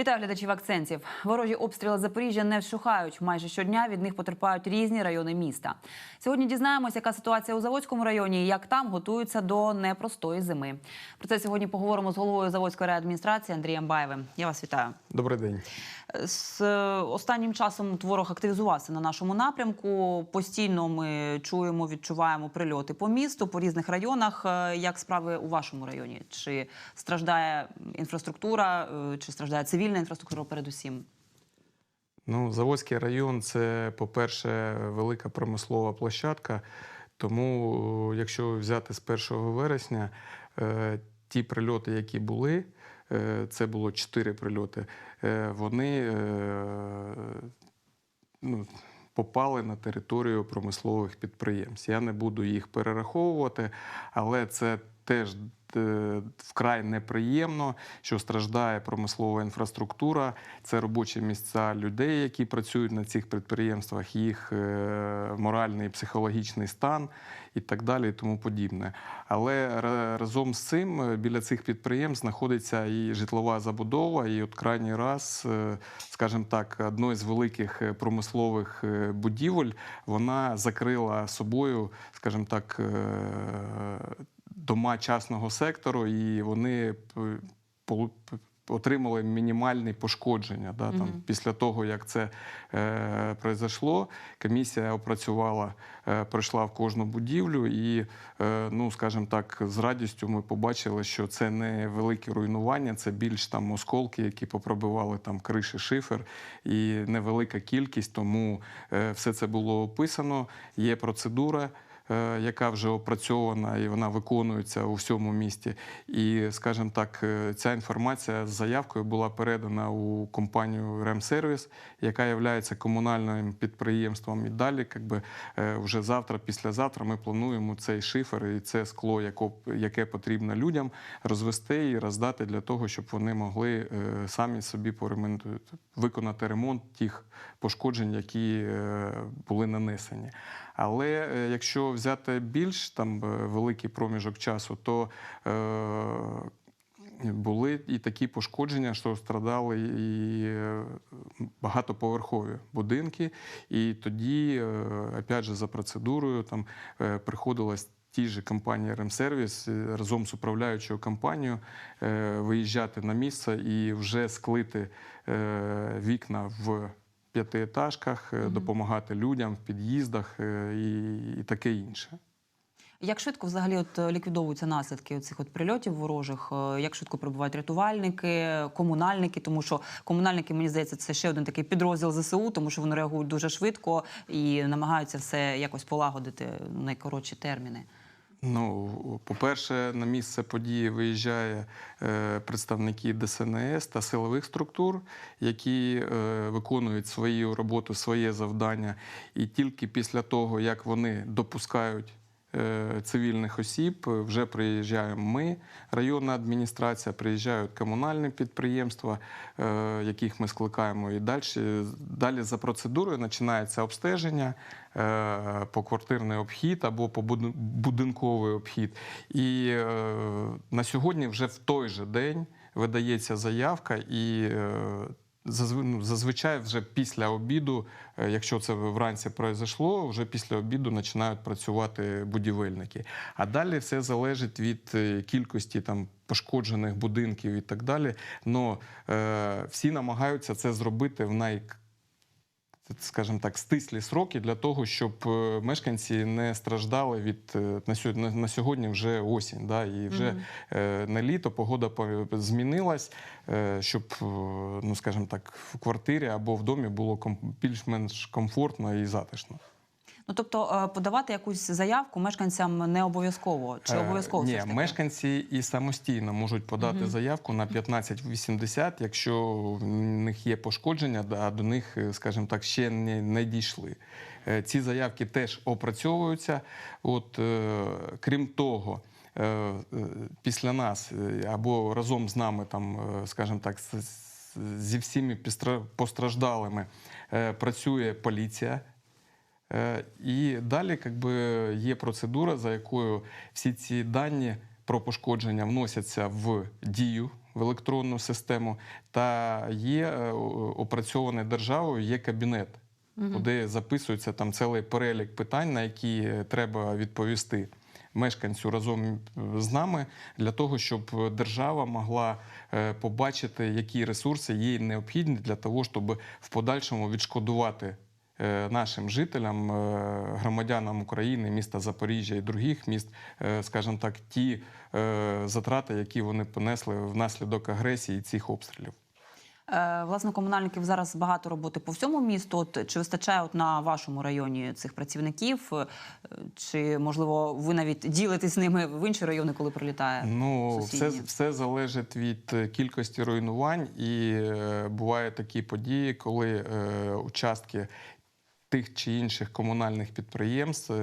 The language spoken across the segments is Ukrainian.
Вітаю глядачів акцентів. Ворожі обстріли Запоріжжя не вщухають. Майже щодня від них потерпають різні райони міста. Сьогодні дізнаємося, яка ситуація у Заводському районі і як там готуються до непростої зими. Про це сьогодні поговоримо з головою Заводської райадміністрації Андрієм Баєвим. Я вас вітаю. Добрий день. З останнім часом ворог активізувався на нашому напрямку. Постійно ми чуємо, відчуваємо прильоти по місту, по різних районах. Е, Як справи у вашому районі? Чи страждає інфраструктура, е, чи страждає цивільна інфраструктура передусім? Ну, Заводський район це, по-перше, велика промислова площадка. Тому, е, якщо взяти з 1 вересня, ті прильоти, які були, це було чотири прильоти, е, вони е, ну, попали на територію промислових підприємств. Я не буду їх перераховувати, але це теж е, вкрай неприємно, що страждає промислова інфраструктура, це робочі місця людей, які працюють на цих підприємствах, їх е, моральний і психологічний стан і так далі, і тому подібне. Але разом з цим е, біля цих підприємств знаходиться і житлова забудова, і от крайній раз, е, скажімо так, одної з великих е, промислових е, будівель вона закрила собою, скажімо так, е, дома частного сектору, і вони отримали мінімальні пошкодження. Да, там, Мгм. Після того, як це е, произошло, комісія опрацювала, е, пройшла в кожну будівлю, і, е, ну, скажімо так, з радістю ми побачили, що це не великі руйнування, це більш там осколки, які попробивали там криші, шифер, і невелика кількість, тому е, все це було описано. Є процедура яка вже опрацьована і вона виконується у всьому місті. І, скажімо так, е, ця інформація з заявкою була передана у компанію Ремсервіс, яка є комунальним підприємством. І далі, якби е, вже завтра, післязавтра, ми плануємо цей шифер і це скло, яке потрібно людям, розвести і роздати для того, щоб вони могли е, самі собі поремонтувати, виконати ремонт тих пошкоджень, які е, були нанесені. Але е, якщо взяти більш там е, великий проміжок часу, то е, були і такі пошкодження, що страдали і багатоповерхові будинки. І тоді, опять же, за процедурою там приходилось. Ті ж компанії Ремсервіс разом з управляючою компанією виїжджати на місце і вже склити вікна в п'ятиетажках, е, допомагати людям в під'їздах е, і, і таке інше. Як швидко взагалі от е, ліквідовуються наслідки цих от прильотів ворожих? Як швидко прибувають рятувальники, комунальники? Тому що комунальники, мені здається, це ще один такий підрозділ ЗСУ, тому що вони реагують дуже швидко і намагаються все якось полагодити в найкоротші терміни. Ну, по-перше, на місце події виїжджає е, представники ДСНС та силових структур, які е, виконують свою роботу, своє завдання. І тільки після того, як вони допускають цивільних осіб, е, вже приїжджаємо ми, районна адміністрація, приїжджають комунальні підприємства, е, яких ми скликаємо. І далі, далі за процедурою починається обстеження, е, поквартирний обхід або побуду- будинковий обхід. І е, на сьогодні вже в той же день видається заявка і. Ну, Зазвичай вже після обіду, е, якщо це вранці пройшло, вже після обіду починають працювати будівельники. А далі все залежить від е, кількості там пошкоджених будинків і так далі. Но е, всі намагаються це зробити в най скажімо так, стислі сроки для того, щоб е, мешканці не страждали від е, на сьогодні, на сьогодні вже осінь, да, і вже е, на літо погода по- змінилась, щоб, ну скажімо так, в квартирі або в домі було більш-менш комфортно і затишно. Ну тобто е, подавати якусь заявку мешканцям не обов'язково чи Е, обов'язково Ні, мешканці і самостійно можуть подати заявку на 1580, якщо в них є пошкодження, а до них, е, скажімо так, ще не, не дійшли. Ці заявки теж опрацьовуються. От, крім того, після нас або разом з нами, там, скажімо так, зі всіми постраждалими працює поліція. Е, І далі как би, є процедура, за якою всі ці дані про пошкодження вносяться в дію в електронну систему, та є е, опрацьований державою є кабінет, куди записується там цілий перелік питань, на які треба відповісти мешканцю разом е, з нами, для того, щоб держава могла побачити, які ресурси їй необхідні для того, щоб в подальшому відшкодувати нашим жителям, е, громадянам України, міста Запоріжжя і других міст, е, скажімо так, ті е, затрати, які вони понесли внаслідок агресії цих обстрілів. Е, Власне, комунальників зараз багато роботи по всьому місту. От чи вистачає от на вашому районі цих працівників? Е, Чи можливо ви навіть ділитесь з ними в інші райони, коли прилітає? Ну, все, сусідні? все залежить від е, кількості руйнувань, і е, бувають такі події, коли е, участки тих чи інших комунальних підприємств е,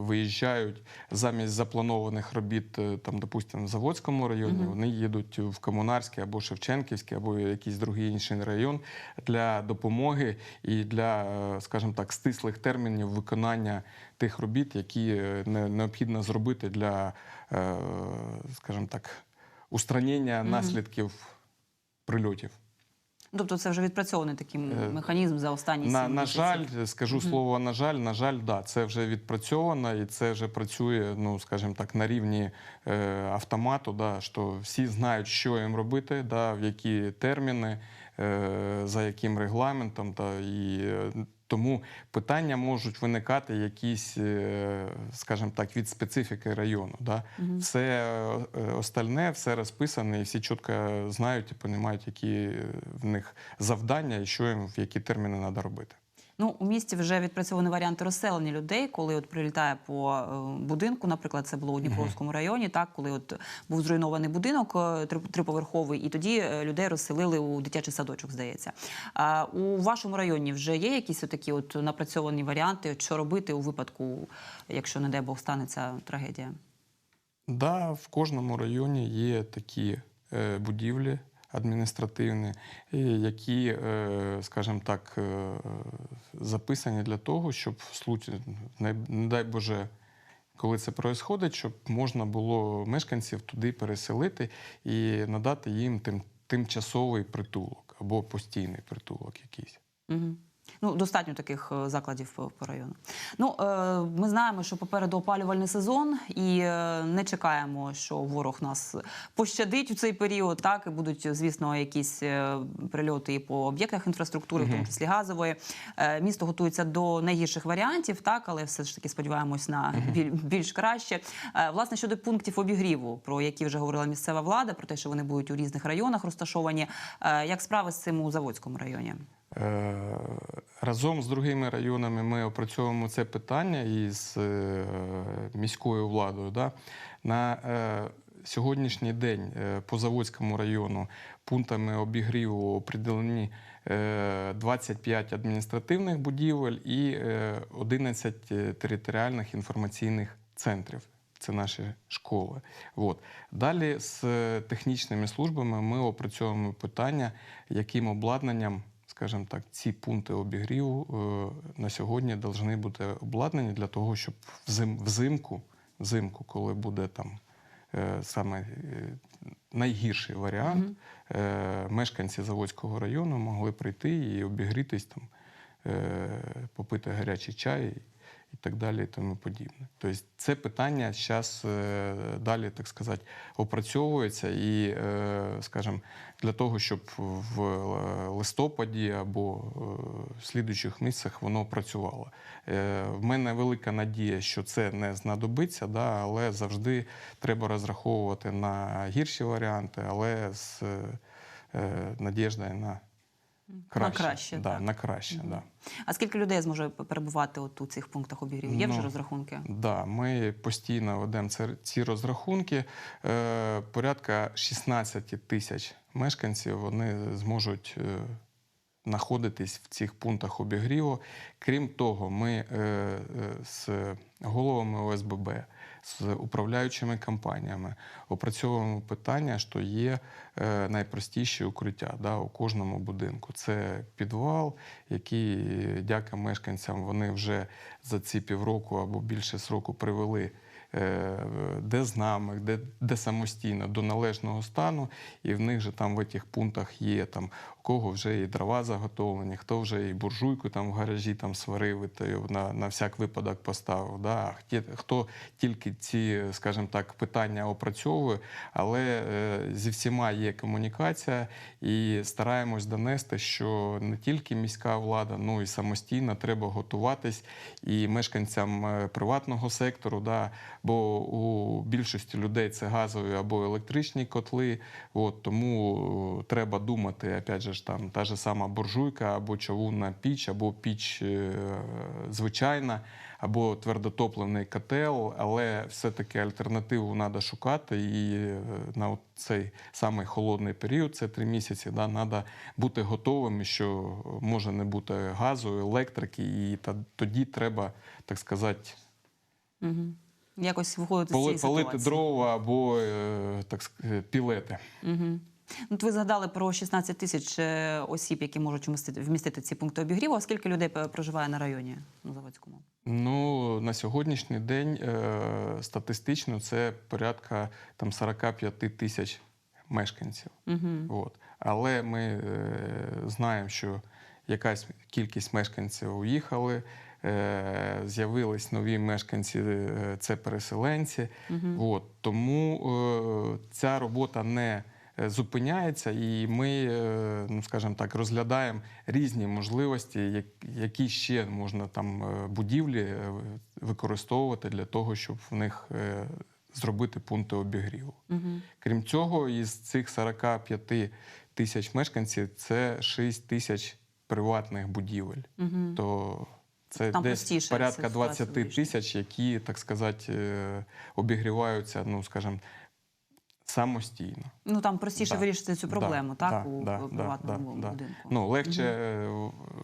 виїжджають замість запланованих робіт, е, там, допустимо, в Заводському районі, вони їдуть в Комунарський або Шевченківський, або якийсь другий інший район для допомоги і для, е, скажімо так, стислих термінів виконання тих робіт, які не- необхідно зробити для, скажімо так, устранення наслідків прильотів. Тобто це вже відпрацьований такий Е, механізм за останні На, на жаль, скажу слово на жаль, на жаль, да, це вже відпрацьовано і це вже працює, ну скажімо так, на рівні е, автомату, да, що всі знають, що їм робити, да, в які терміни, е, за яким регламентом. та і е, тому питання можуть виникати якісь, е, скажімо так, від специфіки району. Да. Все е, остальне, все розписане, і всі чітко знають і розуміють, які в них завдання і що їм в які терміни треба робити. Ну, у місті вже відпрацьовані варіанти розселення людей, коли от прилітає по е, будинку, наприклад, це було у Дніпровському районі, так коли от був зруйнований будинок е, триповерховий, і тоді е, людей розселили у дитячий садочок, здається. А у вашому районі вже є якісь такі от напрацьовані варіанти, от що робити у випадку, якщо не дай Бог станеться трагедія? Да, в кожному районі є такі е, будівлі адміністративні, які, е, скажімо так, е, записані для того, щоб в случаї, не дай Боже, коли це проїсходить, щоб можна було мешканців туди переселити і надати їм тим, тимчасовий притулок або постійний притулок якийсь. Угу. Ну, достатньо таких е, закладів по, по району. Ну, е, ми знаємо, що попереду опалювальний сезон, і е, не чекаємо, що ворог нас пощадить у цей період. Так, і будуть, звісно, якісь прильоти і по об'єктах інфраструктури, в тому числі газової. Місто готується до найгірших варіантів, так, але все ж таки сподіваємось на біль, більш краще. Власне, щодо пунктів обігріву, про які вже говорила місцева влада, про те, що вони будуть у різних районах розташовані. Як справи з цим у Заводському районі? Е, Разом з другими районами ми опрацьовуємо це питання із е, міською владою. Да? На е, сьогоднішній день по Заводському району пунктами обігріву определені е, 25 адміністративних будівель і е, 11 територіальних інформаційних центрів. Це наші школи. От. Далі з технічними службами ми опрацьовуємо питання, яким обладнанням, скажімо так, ці пункти обігріву е, на сьогодні повинні бути обладнані для того, щоб взим, взимку, взимку, коли буде там е, саме е, найгірший варіант, е, мешканці Заводського району могли прийти і обігрітись там, попити гарячий чай і так далі, і тому подібне. Тобто це питання зараз далі, так сказати, опрацьовується і, е, скажімо, для того, щоб в е, листопаді або е, в слідуючих місяцях воно працювало. Е, В мене велика надія, що це не знадобиться, да, але завжди треба розраховувати на гірші варіанти, але з е, надіждою на краще. краще, да, так. на краще да. А скільки людей зможе перебувати от у цих пунктах обігріву? Є вже Ну, розрахунки? Да, ми постійно ведемо ці розрахунки. Е, порядка 16 тисяч мешканців вони зможуть е, знаходитись в цих пунктах обігріву. Крім того, ми е, е, з головами ОСББ, з управляючими компаніями опрацьовуємо питання, що є е, найпростіші укриття да, у кожному будинку. Це підвал, який, дяка мешканцям, вони вже за ці півроку або більше сроку привели. е, Де з нами, де, де самостійно до належного стану, і в них же там в цих пунктах є там кого вже і дрова заготовлені, хто вже і буржуйку там в гаражі там сварив, і на, на всяк випадок поставив. Да? Хто тільки ці, скажімо так, питання опрацьовує, але е, зі всіма є комунікація, і стараємось донести, що не тільки міська влада, ну і самостійно треба готуватись і мешканцям е, приватного сектору, да, бо у більшості людей це газові або електричні котли. От, тому треба думати, опять же ж там та ж сама буржуйка, або чавунна піч, або піч е, звичайна, або твердотопливний котел, але все-таки альтернативу треба шукати. І е, на цей самий холодний період, це три місяці, да, треба бути готовими, що може не бути газу, електрики, і та, тоді треба, так сказати, Угу. Якось виходити з цієї палити ситуації. дрова або е, так пілети. Угу. От ви згадали про 16 тисяч е, осіб, які можуть вмістити, вмістити ці пункти обігріву. А скільки людей е, проживає на районі на Заводському? Ну на сьогоднішній день е, статистично це порядка там 45 тисяч мешканців. Угу. От. Але ми е, знаємо, що якась кількість мешканців уїхали. З'явились нові мешканці, це переселенці. От. Тому е, ця робота не зупиняється, і ми, е, ну скажімо так, розглядаємо різні можливості, які ще можна там е, будівлі е, використовувати для того, щоб в них е, зробити пункти обігріву. Угу. Крім цього, із цих 45 тисяч мешканців це 6 тисяч приватних будівель. Угу. То це Там десь простіше порядка ця 20 тисяч, які, так сказати, е, обігріваються, ну скажімо, самостійно. Ну там простіше Да. вирішити цю проблему, Да, так да, у да, приватному да, будинку. Ну, легше е,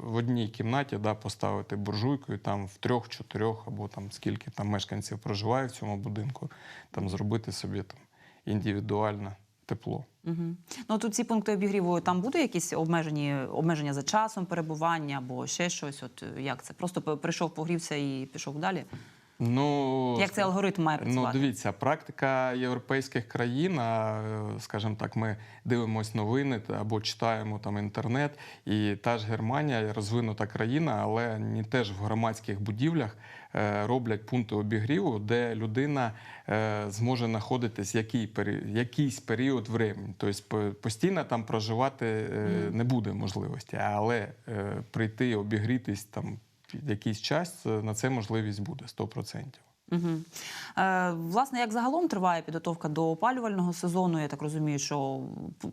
в- одній кімнаті да, поставити буржуйку і там в трьох, чотирьох або там скільки там мешканців проживає в цьому будинку, там зробити собі там індивідуальне тепло. Угу. Ну тут ці пункти обігріву там буде якісь обмежені обмеження за часом перебування або ще щось. От як це? Просто прийшов, погрівся і пішов далі. Ну, Як цей алгоритм має Ну, дивіться, практика європейських країн, а, е, скажімо так, ми дивимося новини або читаємо там інтернет, і та ж Германія розвинута країна, але не теж в громадських будівлях е, роблять пункти обігріву, де людина е, зможе знаходитись який якийсь період времени. Тобто постійно там проживати не буде можливості, але прийти обігрітись там якийсь час, е, на це можливість буде 100%. Угу. Е, власне, як загалом триває підготовка до опалювального сезону? Я так розумію, що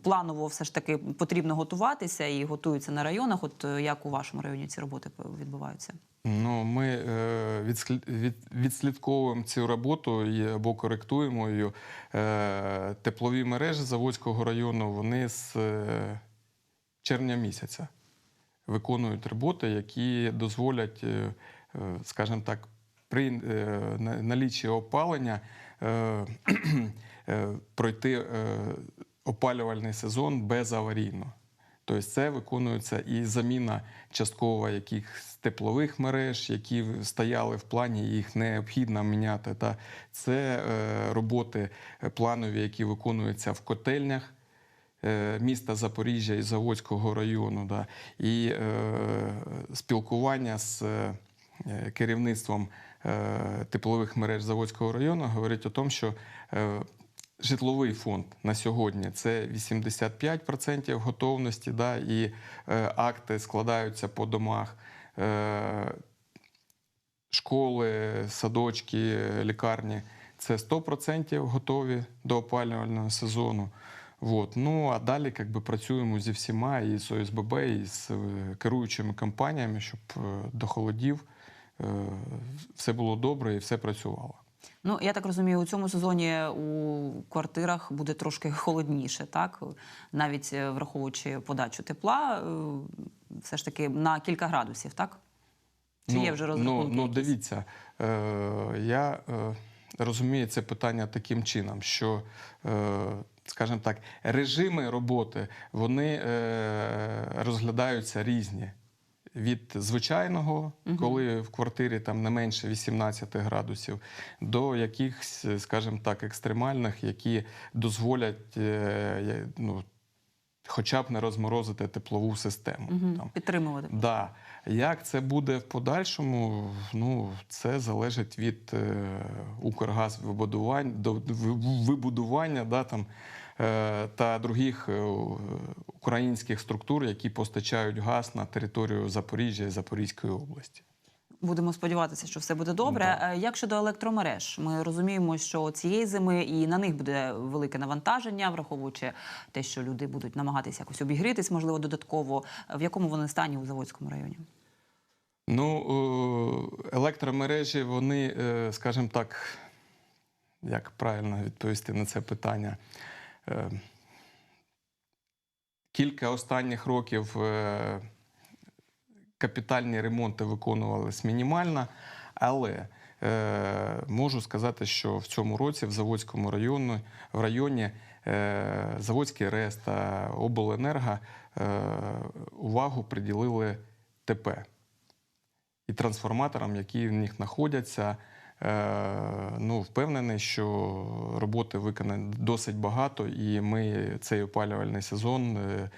планово все ж таки потрібно готуватися і готуються на районах. От е, як у вашому районі ці роботи відбуваються? Ну, ми е, відслід, від, відслідковуємо цю роботу і, або коректуємо її. Е, теплові мережі Заводського району вони з е, червня місяця виконують роботи, які дозволять, е, е, скажімо так, при е, наліччі опалення пройти опалювальний сезон безаварійно. Тобто це виконується і заміна часткова якихось теплових мереж, які стояли в плані, їх необхідно міняти. Та це роботи планові, які виконуються в котельнях міста Запоріжжя і Заводського району. Да, і е, спілкування з е, керівництвом е, теплових мереж Заводського району говорить о тому, що е, Житловий фонд на сьогодні це 85% готовності, да, і е, акти складаються по домах. Е, школи, садочки, лікарні це 100% готові до опалювального сезону. Вот. Ну а далі як би, працюємо зі всіма і з ОСББ, і з е, керуючими компаніями, щоб е, до холодів е, все було добре і все працювало. Ну я так розумію, у цьому сезоні у квартирах буде трошки холодніше, так навіть враховуючи подачу тепла, все ж таки на кілька градусів, так? Чи є вже розрахунки? Ну, ну дивіться, е, я е, розумію це питання таким чином, що, е, скажімо так, режими роботи вони е, розглядаються різні. Від звичайного, коли в квартирі там не менше 18 градусів, до якихось, скажімо так, екстремальних, які дозволять е, ну, хоча б не розморозити теплову систему. Мгм. Там. Підтримувати. Да. Як це буде в подальшому? Ну, це залежить від е, Укргазвибудувань до вибудування да, там, е, та других е, українських структур, які постачають газ на територію Запоріжжя і Запорізької області. Будемо сподіватися, що все буде добре. Е, Як щодо електромереж, ми розуміємо, що цієї зими і на них буде велике навантаження, враховуючи те, що люди будуть намагатися якось обігрітись, можливо, додатково. В якому вони стані у Заводському районі? Ну, електромережі, вони, е, скажімо так, як правильно відповісти на це питання. Е, Кілька останніх років капітальні ремонти виконувалися мінімально, але е, можу сказати, що в цьому році в Заводському районі, в районі е, Заводський РЕС та Обленерго е, увагу приділили ТП і трансформаторам, які в них знаходяться. Е, ну, впевнений, що роботи виконано досить багато, і ми цей опалювальний сезон е,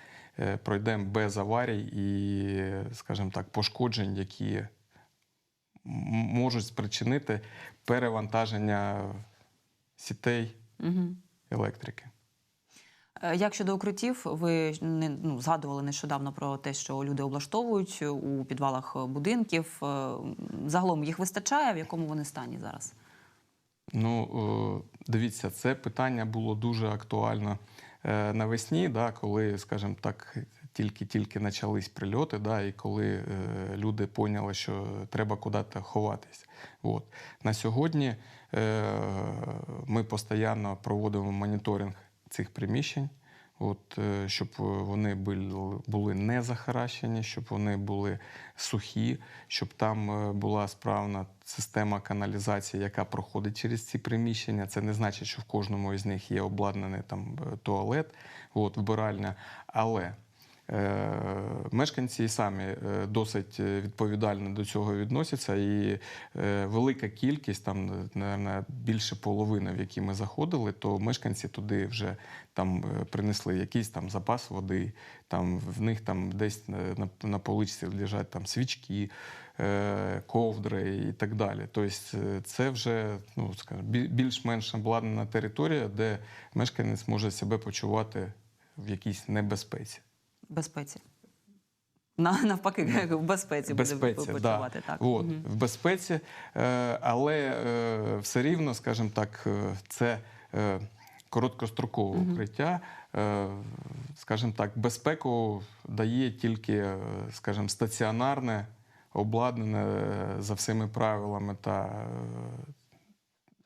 пройдемо без аварій і, скажімо так, пошкоджень, які можуть спричинити перевантаження сітей Угу. електрики. Е, Як щодо укриттів, ви ну, згадували нещодавно про те, що люди облаштовують у підвалах е, будинків. Е, Загалом їх вистачає, в якому вони стані зараз? Ну, е, дивіться, це питання було дуже актуально е, навесні, да, коли, скажімо так, тільки-тільки почались прильоти, да, і коли е, люди поняли, що треба куди-то ховатись. От. На сьогодні е, ми постійно проводимо моніторинг цих приміщень. От, е, щоб вони були, були не захаращені, щоб вони були сухі, щоб там е, була справна система каналізації, яка проходить через ці приміщення. Це не значить, що в кожному із них є обладнаний там е, туалет, от, вбиральня. Але е, мешканці самі е, досить е, відповідально до цього відносяться, і е, велика кількість, там, мабуть, більше половини, в які ми заходили, то мешканці туди вже там е, принесли якийсь там запас води, там в них там десь на, на, поличці лежать там свічки, е, ковдри і так далі. Тобто е, це вже ну, більш-менш обладнана територія, де мешканець може себе почувати в якійсь небезпеці. Безпеці. На, навпаки, в безпеці, Безпеці, буде да. почувати. Так. От, Мгм. в безпеці, е, але е, все рівно, скажімо так, е, це короткострокове Мгм. укриття. Скажімо так, безпеку дає тільки, скажімо, стаціонарне, обладнане за всіми правилами та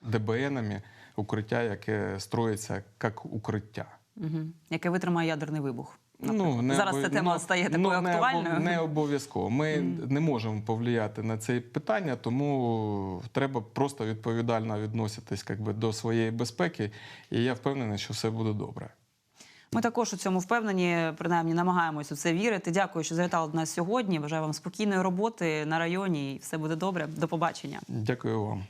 ДБНами укриття, яке строїться як укриття. Мгм. Яке витримає ядерний вибух. Ну, не Зараз ця тема ну, стає такою ну, не обов- актуальною. Не обов'язково. Ми не можемо повлияти на це питання, тому треба просто відповідально відноситись якби, до своєї безпеки. І я впевнений, що все буде добре. Ми також у цьому впевнені, принаймні намагаємось у це вірити. Дякую, що завітали до нас сьогодні. Бажаю вам спокійної роботи на районі. і Все буде добре. До побачення. Дякую вам.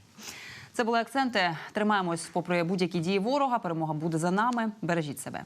Це були акценти. Тримаємось попри будь-які дії ворога. Перемога буде за нами. Бережіть себе.